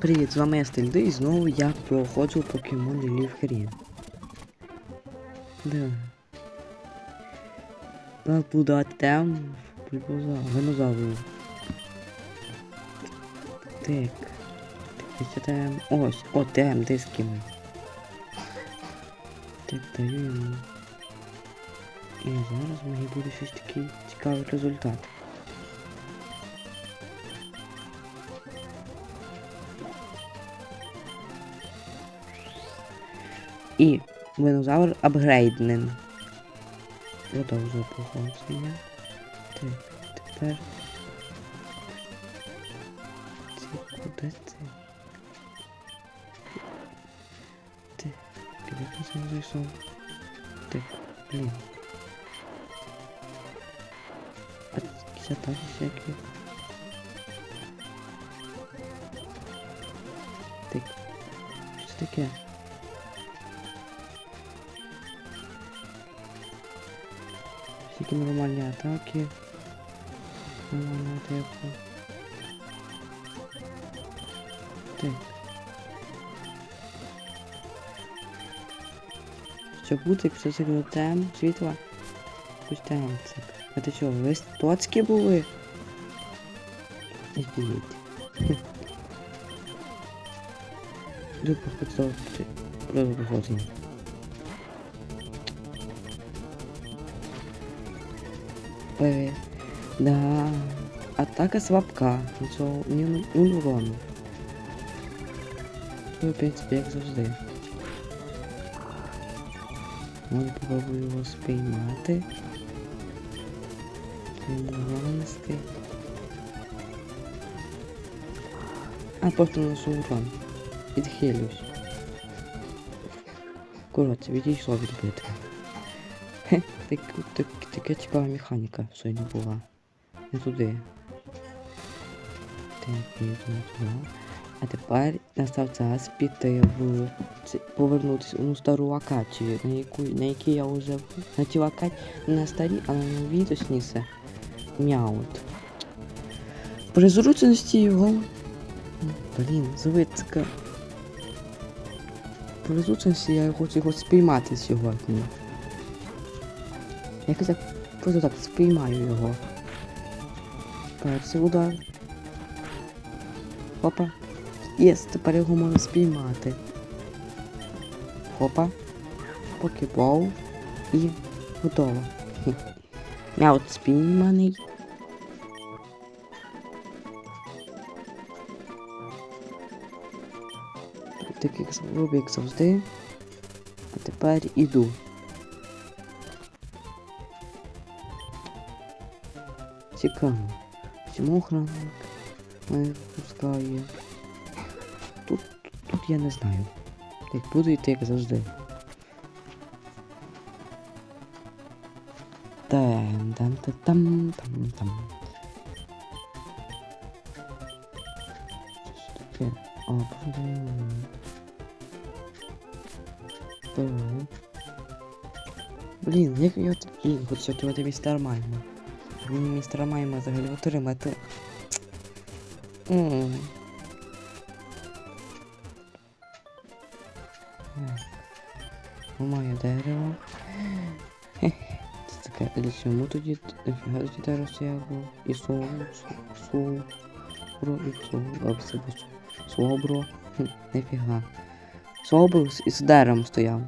Привіт, з вами я Стильди і знову я проходжу покемон Лілів Хрін. Да. Нас буде тем динозаврів. Так. Тем. Ось, о, тем, диски ми. Так, даю йому. І зараз в мене буде щось такий цікавий результат. І динозавр апгрейднен. Продовжую походження. Так, тепер. Це куди це? Так, куди я сам зайшов? Так, блін. А це так всякі. Так, що таке? Всякі нормальні атаки. Нормальна атака. Так. Що буде, якщо це тем світла? Якусь темцик. А ти що, ви стоцькі були? Офігеть. Йду походити. Розходимо. Привет. Да. Атака слабка. Нічого ні нуль урону. Ну, в принципі, як завжди. Може попробую його спіймати. Винести. А просто несу урон. Відхилюсь. Коротше, відійшло від битви. Так, так, така цікава механіка сьогодні була. Не туди. Так, не туди. А тепер настав час піти в повернутися у стару локацію, на яку на якій я вже на цій локації на старій, а на новій точніше. Мяут. При зручності його. Блін, звичка. При зручності я хочу його спіймати сьогодні. Якось так просто так спіймаю його. Перший удар. Опа. Єс, тепер його можна спіймати. Опа. Покебол. І готово. Хі. Мяут спійманий. Так як роблю, як завжди. А тепер іду. Цікаво. Чому охранник мене пускає? Тут, тут я не знаю. Як буду йти, як завжди. Там, там, там, там, там, там. Таке? А. Блін, як я... Блін, хочу отримати містер Майма. Мені містера Майма взагалі отримати. М. Так. Дерево. Це таке, для чому тоді нафіга тоді дерево стояло? І соло, соло, бро, і соло, а це було Слобро. Хм, Нифіга. Слобро з- із деревом стояв.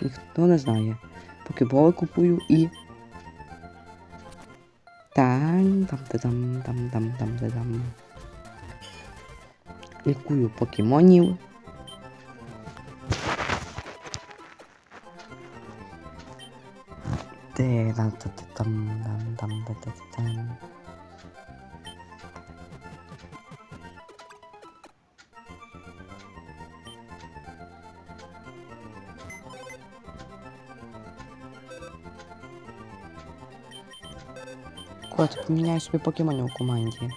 Ніхто не знає. Покеболи купую і. Там, там, та там, там, там, там, та там. Лікую покемонів. Де там, та та там, там, там, та та та там. Кот, поміняю собі покемонів у команді.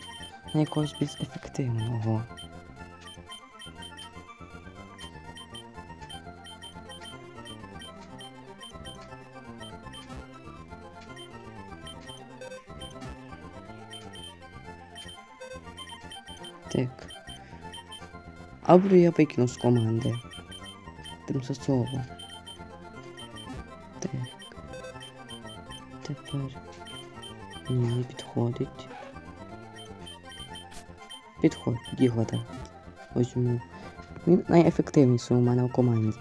На якогось більш ефективного. Так. Або я викину з команди. Тимчасово. Так. Тепер. Ні, підходить. Підходить, дігода. Возьму. Він найефективніший у мене в команді.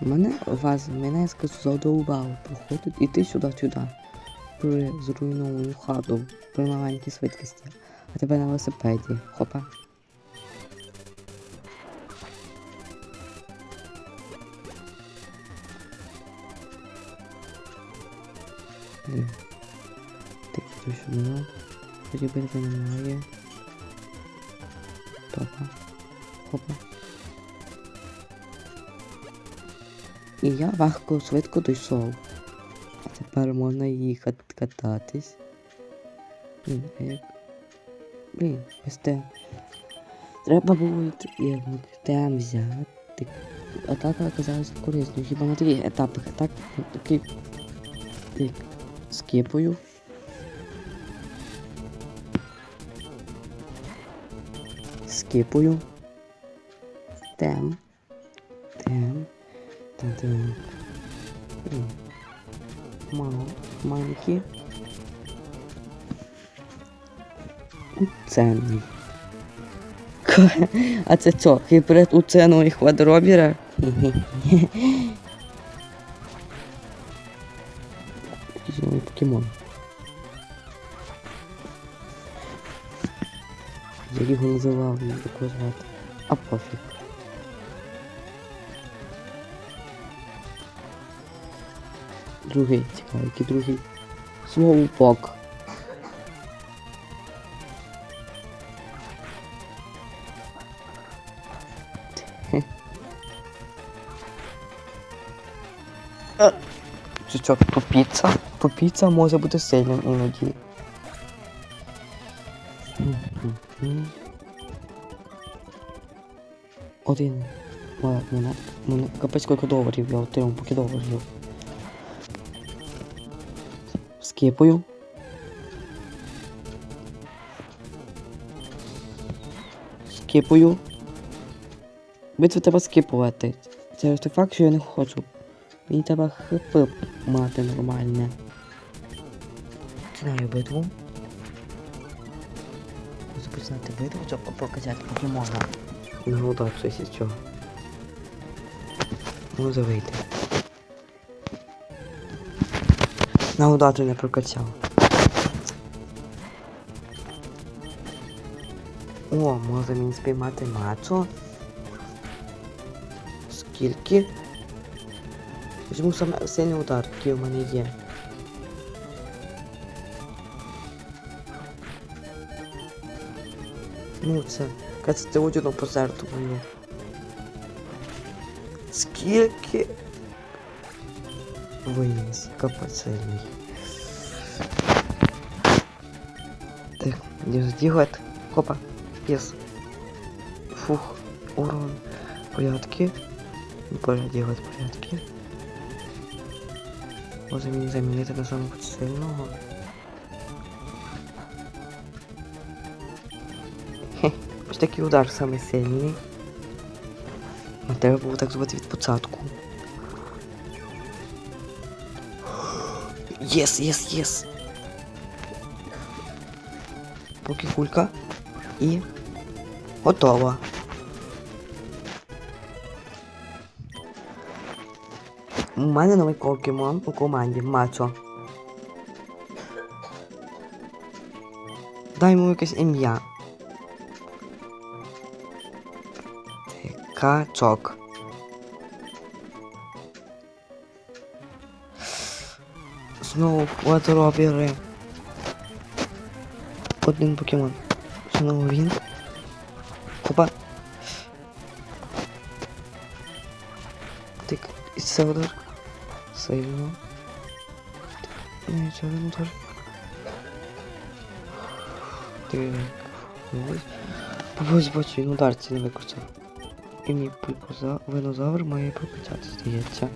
Мене вас мене задовбав проходить іти сюди-сюди. При зруйновану хату при маленькій швидкості. А тебе на велосипеді. Хопа. Так, хто сюди? Тоді бенза немає. Топа. Хопа. І я легко швидко дійшов. А тепер можна їхати кататись. Блін, а як. Блін, ось те. Треба було як там взяти. А так оказалось корисно. Хіба на таких етапах так такий. Так. Скіпую. Скіпую. Тем. Тем. Та тем. Мало. Маленькі. Ценний. А це що, гібрид у цену і квадробіра? Покемон. Я його називав, як його звати. А пофіг. Другий, цікаво, який другий. Слоупок. Чи що, Тупіця може бути сильним іноді. Один. Моя мене. Мене капець скільки доларів я отримав, поки доларів. Скіпаю. Скіпаю. Битву треба скіпувати. Це артефакт, що я не хочу. Мені треба хп мати нормальне. Знаю битву. Хочу починати битву, щоб прокачати покемона. Нагодав щось із чого. Ну завийти. Нагодати не прокачав. О, може мені спіймати мачо. Скільки? Візьму саме сильний удар, який у мене є. Ну це. Кацати це одягну пожертвую. Скільки? Виніс, капець сильний. Так, дігот. Хопа. Єс. Фух. Урон. Порядки. Боже, дігот порядки. Може мені замінити на самого сильного. Ось такий удар самий сильний. А треба було так зробити від початку. Єс, єс, єс. Поки кулька. І готова. У мене новий покемон у команді Мачо. Дай йому якесь ім'я. Качок. Знову квадробіри. Один покемон. Знову він. Опа. Тик. І це удар. Сильно. Ні, це один удар. Так. Ось. Ось бачу, він удар не викрутив. І мій винозавр має прокачати, здається.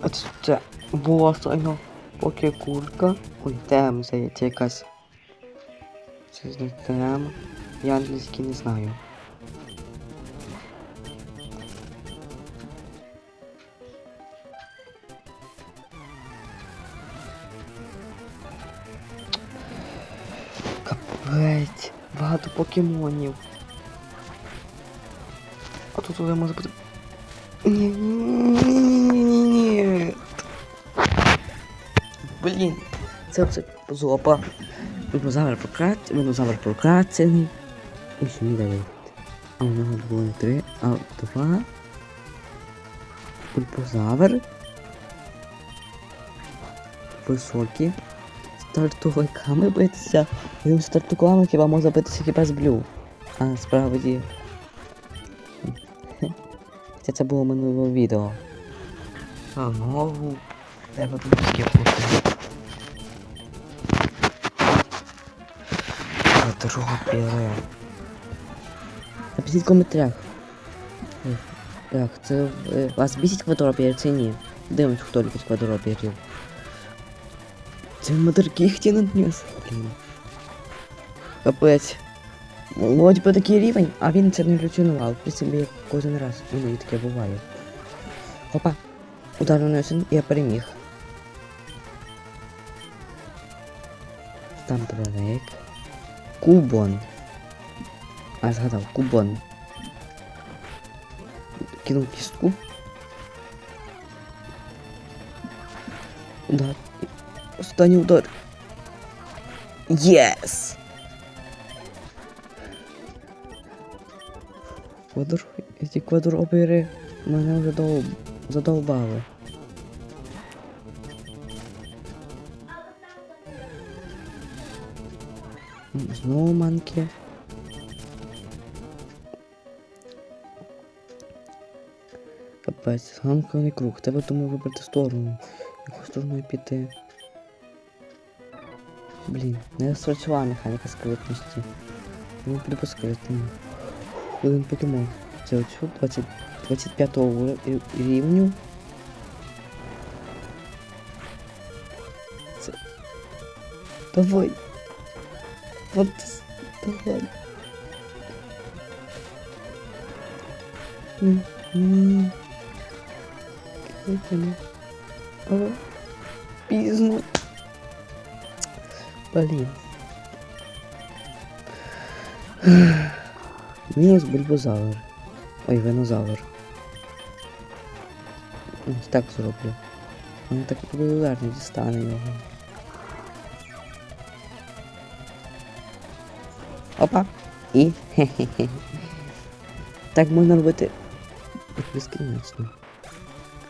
А це, це була сильно поки курка. Ой, тем, здається, якась. Це з тем. Я англійський не знаю. Покемонів. А тут уже може бути. Ні, ні, ні, ні, ні. Блін, це оце зопа. Динозавр прократ, динозавр прокрацений. І що не дає. А у нього було не три, а два. Пульпозавр. Високі. Стартовиками битися. Він стартовиками хіба може битися хіба з блю. А насправді. Хоча це було минулого відео. А нову. Треба скіпнути. Друга піре. Напишіть в коментарях. Як, це е, вас бісить квадропір чи ні? Дивимось, хто любить квадропірів. Це модеркіхті надніс. Блін. Капець. Вроді би такий рівень, а він це не еволюціонував. При собі кожен раз. Іноді таке буває. Опа. Удар нанесен, я переміг. Там прорек. Кубон. А, згадав, кубон. Кинув кістку. Удар. Останній удар. Єс! Квадро... Ці квадропери мене вже дол... задовбали. М, Знову манки. Капець, замкнений круг. Тебе думаю вибрати сторону. Яку стороною піти. Блін, не спрацювала механіка скритності. Ну, піду по скритному. Один покемон. Це оцю 20, 25 ур- рі- рівню. Це... Давай. Вот, давай. М, м. Викину. А, Пізно. Блін. Мінус бульбозавр. Ой, винозавр. Так зроблю. Він так популярно дістане його. Опа! І. Так можна робити безкінечно.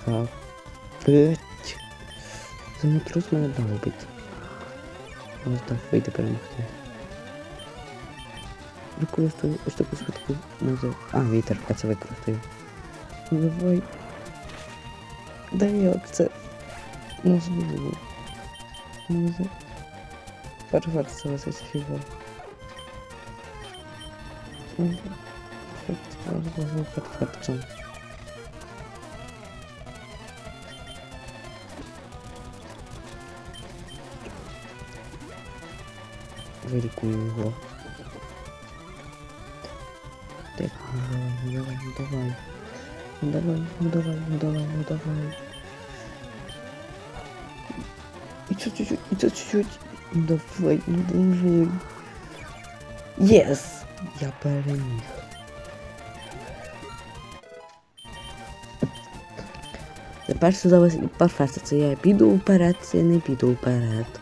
Капець. Землетрус мене долбить. Ось так вийде перемогти. Використаю ось таку швидку може. А, вітер, я це використаю. Ну, Давай. Да як це? Можливо. Може. Порватися висить хіба. Може. Можливо, порватися. Вилікую його. Так, ну давай, давай, ну давай. Ну давай, ну давай, ну давай, чуть чуть-чуть, чуть чуть-чуть. Давай, ну давай. Єс! Я переміг. Тепер що зараз перфекція. Це я піду вперед, це не піду вперед.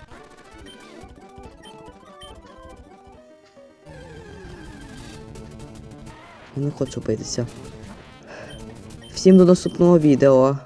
Не хочу битися. Всім до наступного відео.